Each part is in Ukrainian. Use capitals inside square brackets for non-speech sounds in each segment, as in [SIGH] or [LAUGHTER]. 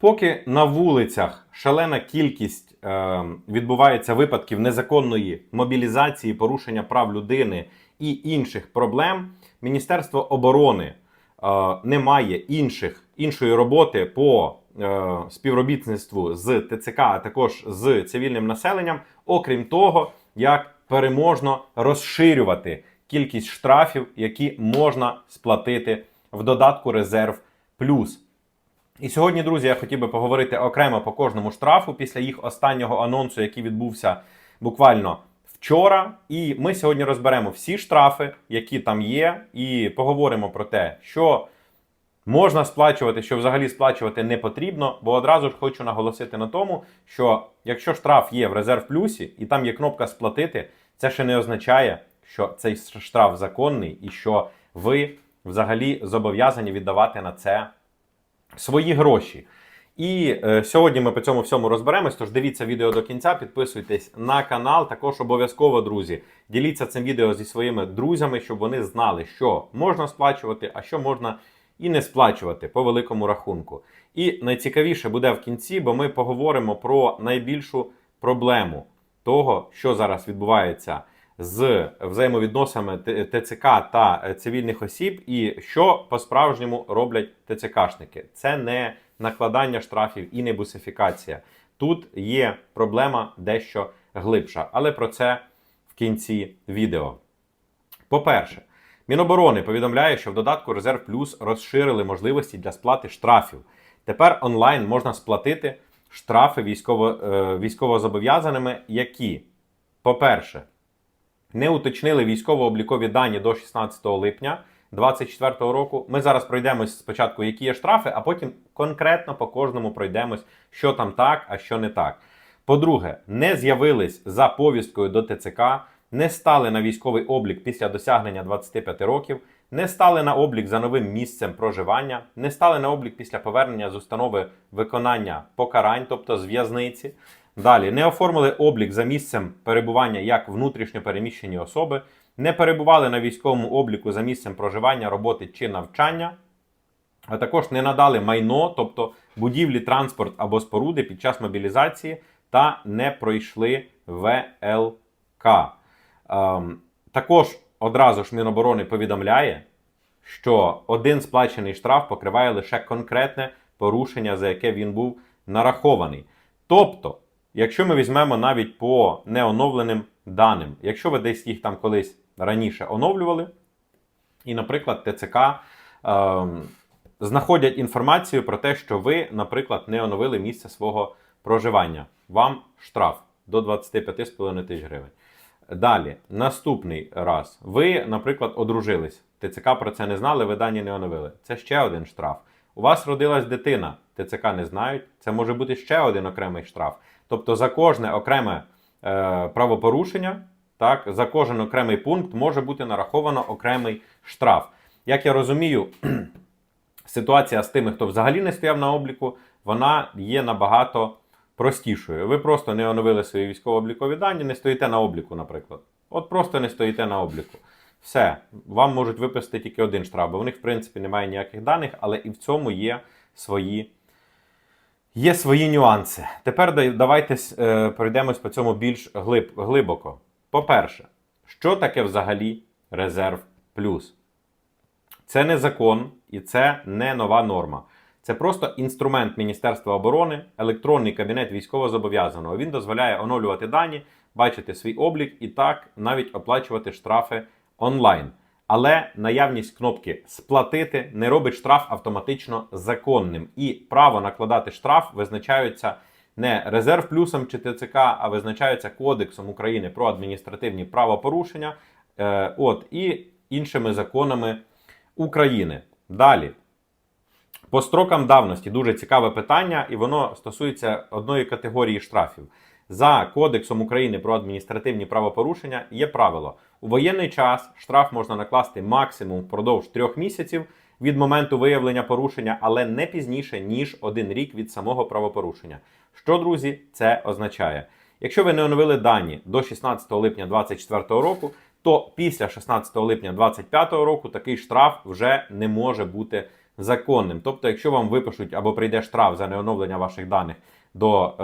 Поки на вулицях шалена кількість е, відбувається випадків незаконної мобілізації, порушення прав людини і інших проблем, Міністерство оборони е, не має інших, іншої роботи по е, співробітництву з ТЦК, а також з цивільним населенням, окрім того, як переможно розширювати кількість штрафів, які можна сплатити в додатку Резерв Плюс. І сьогодні, друзі, я хотів би поговорити окремо по кожному штрафу після їх останнього анонсу, який відбувся буквально вчора. І ми сьогодні розберемо всі штрафи, які там є, і поговоримо про те, що можна сплачувати, що взагалі сплачувати не потрібно. Бо одразу ж хочу наголосити на тому, що якщо штраф є в резерв плюсі і там є кнопка сплатити, це ще не означає, що цей штраф законний і що ви взагалі зобов'язані віддавати на це свої гроші. І е, сьогодні ми по цьому всьому розберемось. Тож дивіться відео до кінця, підписуйтесь на канал. Також обов'язково, друзі, діліться цим відео зі своїми друзями, щоб вони знали, що можна сплачувати, а що можна і не сплачувати по великому рахунку. І найцікавіше буде в кінці, бо ми поговоримо про найбільшу проблему того, що зараз відбувається з взаємовідносинами Т- ТЦК та е, цивільних осіб, і що по-справжньому роблять ТЦКшники. Це не накладання штрафів і не бусифікація. Тут є проблема дещо глибша, але про це в кінці відео. По-перше, Міноборони повідомляє, що в додатку Резерв Плюс розширили можливості для сплати штрафів. Тепер онлайн можна сплатити штрафи військово, е, військовозобов'язаними, які, по-перше, не уточнили військово-облікові дані до 16 липня 2024 року. Ми зараз пройдемось спочатку, які є штрафи, а потім конкретно по кожному пройдемось, що там так, а що не так. По-друге, не з'явились за повісткою до ТЦК, не стали на військовий облік після досягнення 25 років, не стали на облік за новим місцем проживання, не стали на облік після повернення з установи виконання покарань, тобто з в'язниці. Далі не оформили облік за місцем перебування як внутрішньо переміщені особи, не перебували на військовому обліку за місцем проживання, роботи чи навчання, а також не надали майно, тобто будівлі, транспорт або споруди під час мобілізації та не пройшли ВЛК. Ем, також одразу ж Міноборони повідомляє, що один сплачений штраф покриває лише конкретне порушення, за яке він був нарахований. Тобто, якщо ми візьмемо навіть по неоновленим даним, якщо ви десь їх там колись раніше оновлювали, і, наприклад, ТЦК ем, знаходять інформацію про те, що ви, наприклад, не оновили місце свого проживання. Вам штраф до 25,5 тисяч гривень. Далі, наступний раз. Ви, наприклад, одружились. ТЦК про це не знали, ви дані не оновили. Це ще один штраф. У вас родилась дитина, ТЦК не знають. Це може бути ще один окремий штраф. Тобто за кожне окреме е, правопорушення, так, за кожен окремий пункт може бути нараховано окремий штраф. Як я розумію, [CLEARS THROAT] ситуація з тими, хто взагалі не стояв на обліку, вона є набагато простішою. Ви просто не оновили свої військово-облікові дані, не стоїте на обліку, наприклад. От просто не стоїте на обліку. Все, вам можуть виписати тільки один штраф, бо в них, в принципі, немає ніяких даних, але і в цьому є свої, є свої нюанси. Тепер давайте е, пройдемось по цьому більш глиб, глибоко. По-перше, що таке взагалі резерв плюс? Це не закон і це не нова норма. Це просто інструмент Міністерства оборони, електронний кабінет військовозобов'язаного. Він дозволяє оновлювати дані, бачити свій облік і так навіть оплачувати штрафи онлайн. Але наявність кнопки сплатити не робить штраф автоматично законним. І право накладати штраф визначаються не резерв плюсом чи ТЦК, а визначаються Кодексом України про адміністративні правопорушення. Е, от і іншими законами України. Далі. По строкам давності дуже цікаве питання, і воно стосується одної категорії штрафів. За Кодексом України про адміністративні правопорушення є правило: у воєнний час штраф можна накласти максимум впродовж трьох місяців від моменту виявлення порушення, але не пізніше ніж один рік від самого правопорушення. Що, друзі, це означає? Якщо ви не оновили дані до 16 липня 2024 року, то після 16 липня 2025 року такий штраф вже не може бути законним. Тобто, якщо вам випишуть або прийде штраф за неоновлення ваших даних до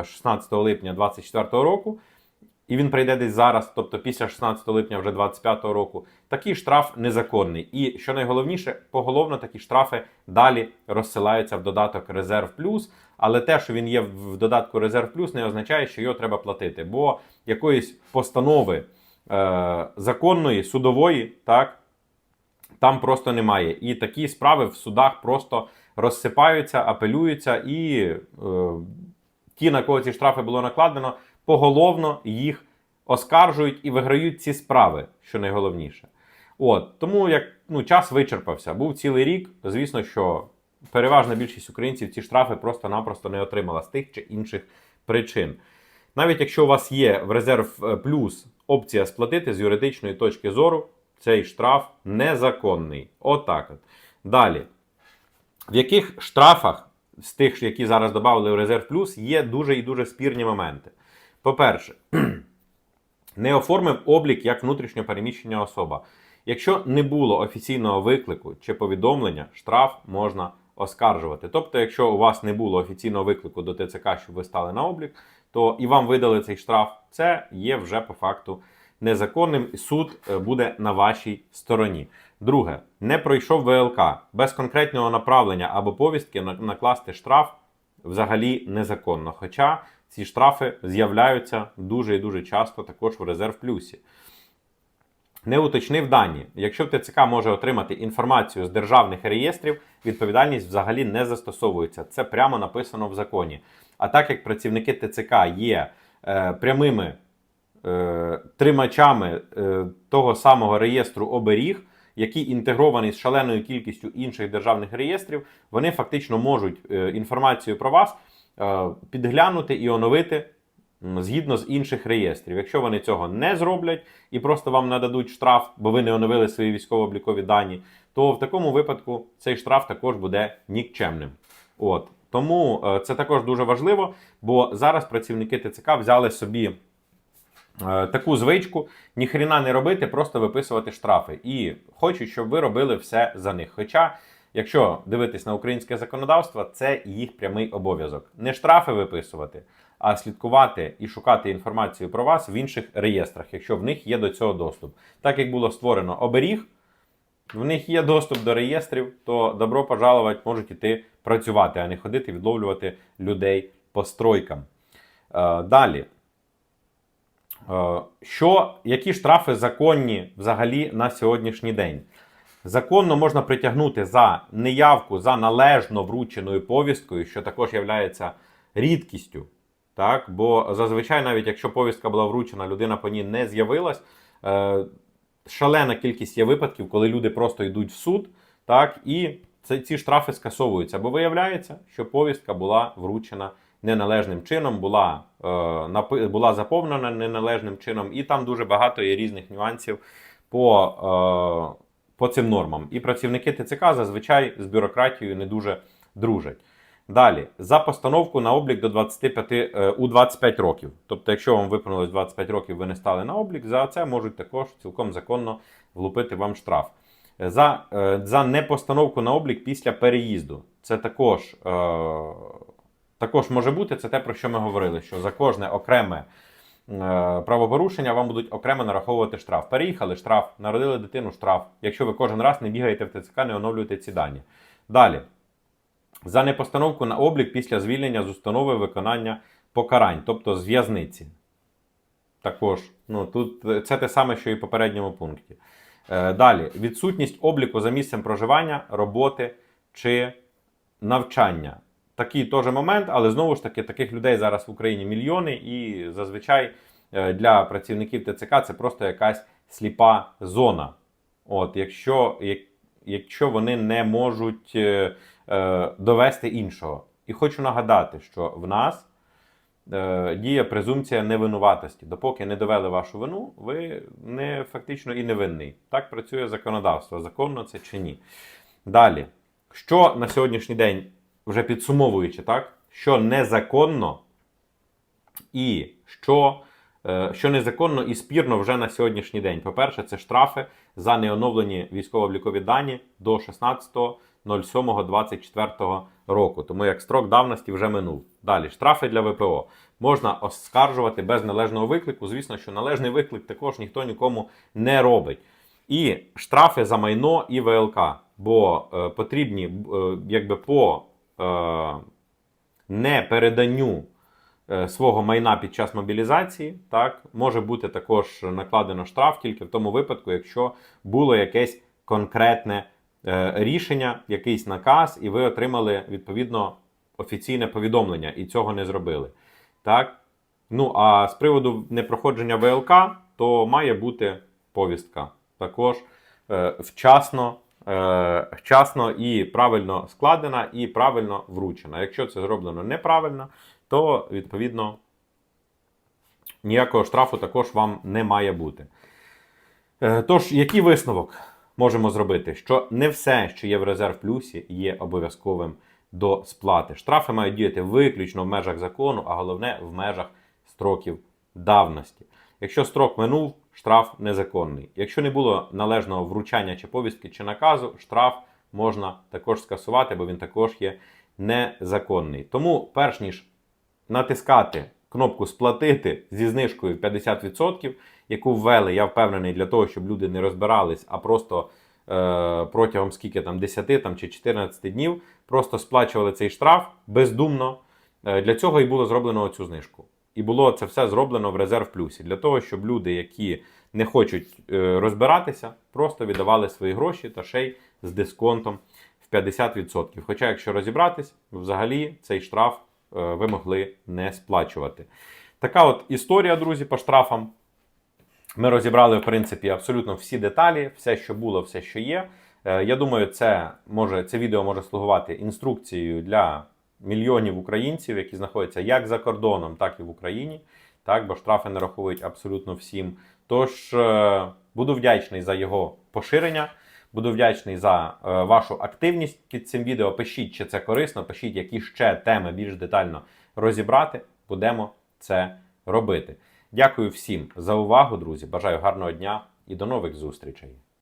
е, 16 липня 2024 року, і він прийде десь зараз, тобто після 16 липня вже 2025 року, такий штраф незаконний. І що найголовніше, поголовно такі штрафи далі розсилаються в додаток Резерв Плюс. Але те, що він є в додатку Резерв Плюс, не означає, що його треба платити. Бо якоїсь постанови е, законної, судової, так, там просто немає. І такі справи в судах просто розсипаються, апелюються, і е, ті, на кого ці штрафи було накладено, поголовно їх оскаржують і виграють ці справи, що найголовніше. От тому як ну, час вичерпався, був цілий рік. Звісно, що переважна більшість українців ці штрафи просто-напросто не отримала з тих чи інших причин. Навіть якщо у вас є в резерв е, плюс опція сплатити з юридичної точки зору, цей штраф незаконний. Отак от. Далі. В яких штрафах з тих, які зараз додали в резерв плюс, є дуже і дуже спірні моменти. По-перше, [CLEARS THROAT] не оформив облік як внутрішньо переміщення особа. Якщо не було офіційного виклику чи повідомлення, штраф можна оскаржувати. Тобто, якщо у вас не було офіційного виклику до ТЦК, щоб ви стали на облік, то і вам видали цей штраф, це є вже по факту незаконним, і суд е, буде на вашій стороні. Друге, не пройшов ВЛК без конкретного направлення або повістки накласти штраф взагалі незаконно. Хоча ці штрафи з'являються дуже і дуже часто також в резерв плюсі. Не уточнив дані. Якщо ТЦК може отримати інформацію з державних реєстрів, відповідальність взагалі не застосовується. Це прямо написано в законі. А так як працівники ТЦК є е, прямими е, тримачами е, того самого реєстру оберіг, який інтегрований з шаленою кількістю інших державних реєстрів, вони фактично можуть е, інформацію про вас підглянути і оновити згідно з інших реєстрів. Якщо вони цього не зроблять і просто вам нададуть штраф, бо ви не оновили свої військово-облікові дані, то в такому випадку цей штраф також буде нікчемним. От. Тому це також дуже важливо, бо зараз працівники ТЦК взяли собі таку звичку ніхрена не робити, просто виписувати штрафи. І хочуть, щоб ви робили все за них. Хоча, якщо дивитись на українське законодавство, це їх прямий обов'язок. Не штрафи виписувати, а слідкувати і шукати інформацію про вас в інших реєстрах, якщо в них є до цього доступ. Так як було створено оберіг, в них є доступ до реєстрів, то добро пожаловать можуть іти працювати, а не ходити відловлювати людей по стройкам. Е, далі. Е, Що, які штрафи законні взагалі на сьогоднішній день? Законно можна притягнути за неявку за належно врученою повісткою, що також є рідкістю. Так? Бо зазвичай, навіть якщо повістка була вручена, людина по ній не з'явилась. Е, шалена кількість є випадків, коли люди просто йдуть в суд, так, і це, ці штрафи скасовуються. Бо виявляється, що повістка була вручена неналежним чином, була, е, була заповнена неналежним чином, і там дуже багато є різних нюансів по, е, по цим нормам. І працівники ТЦК зазвичай з бюрократією не дуже дружать. Далі, за постановку на облік до 25, е, у 25 років. Тобто, якщо вам виповнилось 25 років, ви не стали на облік, за це можуть також цілком законно влупити вам штраф. За, е, за непостановку на облік після переїзду. Це також, е, також може бути, це те, про що ми говорили, що за кожне окреме е, правопорушення вам будуть окремо нараховувати штраф. Переїхали штраф, народили дитину штраф. Якщо ви кожен раз не бігаєте в ТЦК, не оновлюєте ці дані. Далі за непостановку на облік після звільнення з установи виконання покарань, тобто з в'язниці. Також, ну тут е, це те саме, що і в попередньому пункті. Е, далі, відсутність обліку за місцем проживання, роботи чи навчання. Такий теж момент, але знову ж таки, таких людей зараз в Україні мільйони, і зазвичай е, для працівників ТЦК це просто якась сліпа зона. От, якщо, як, якщо вони не можуть е, е, довести іншого. І хочу нагадати, що в нас е, діє презумпція невинуватості. Допоки не довели вашу вину, ви не фактично і не винний. Так працює законодавство. Законно це чи ні. Далі, що на сьогоднішній день, вже підсумовуючи, так, що незаконно і що, е, що незаконно і спірно вже на сьогоднішній день. По-перше, це штрафи за неоновлені військово-облікові дані до 16 07.24 року. Тому як строк давності вже минув. Далі штрафи для ВПО можна оскаржувати без належного виклику. Звісно, що належний виклик також ніхто нікому не робить. І штрафи за майно і ВЛК, бо е, потрібні е, якби по е, непереданню е, свого майна під час мобілізації, так може бути також накладено штраф тільки в тому випадку, якщо було якесь конкретне е, рішення, якийсь наказ, і ви отримали відповідно офіційне повідомлення і цього не зробили. Так? Ну а з приводу непроходження ВЛК, то має бути повістка також е, вчасно, вчасно і правильно складена, і правильно вручена. Якщо це зроблено неправильно, то відповідно ніякого штрафу також вам не має бути. Е, Тож, який висновок можемо зробити? Що не все, що є в резерв плюсі, є обов'язковим до сплати. Штрафи мають діяти виключно в межах закону, а головне в межах строків давності. Якщо строк минув, штраф незаконний. Якщо не було належного вручання чи повістки чи наказу, штраф можна також скасувати, бо він також є незаконний. Тому, перш ніж натискати кнопку сплатити зі знижкою 50%, яку ввели, я впевнений, для того, щоб люди не розбирались, а просто е, протягом скільки там 10 там, чи 14 днів просто сплачували цей штраф бездумно. Е, Для цього і було зроблено цю знижку. І було це все зроблено в резерв плюсі для того, щоб люди, які не хочуть е, розбиратися, просто віддавали свої гроші та ще з дисконтом в 50%. Хоча, якщо розібратись, взагалі цей штраф е, ви могли не сплачувати. Така от історія, друзі, по штрафам. Ми розібрали, в принципі, абсолютно всі деталі, все, що було, все, що є. Е, Я думаю, це може це відео може слугувати інструкцією для мільйонів українців, які знаходяться як за кордоном, так і в Україні. Так, бо штрафи не рахують абсолютно всім. Тож е, буду вдячний за його поширення. Буду вдячний за е, вашу активність під цим відео. Пишіть, чи це корисно, пишіть, які ще теми більш детально розібрати. Будемо це робити. Дякую всім за увагу, друзі. Бажаю гарного дня і до нових зустрічей.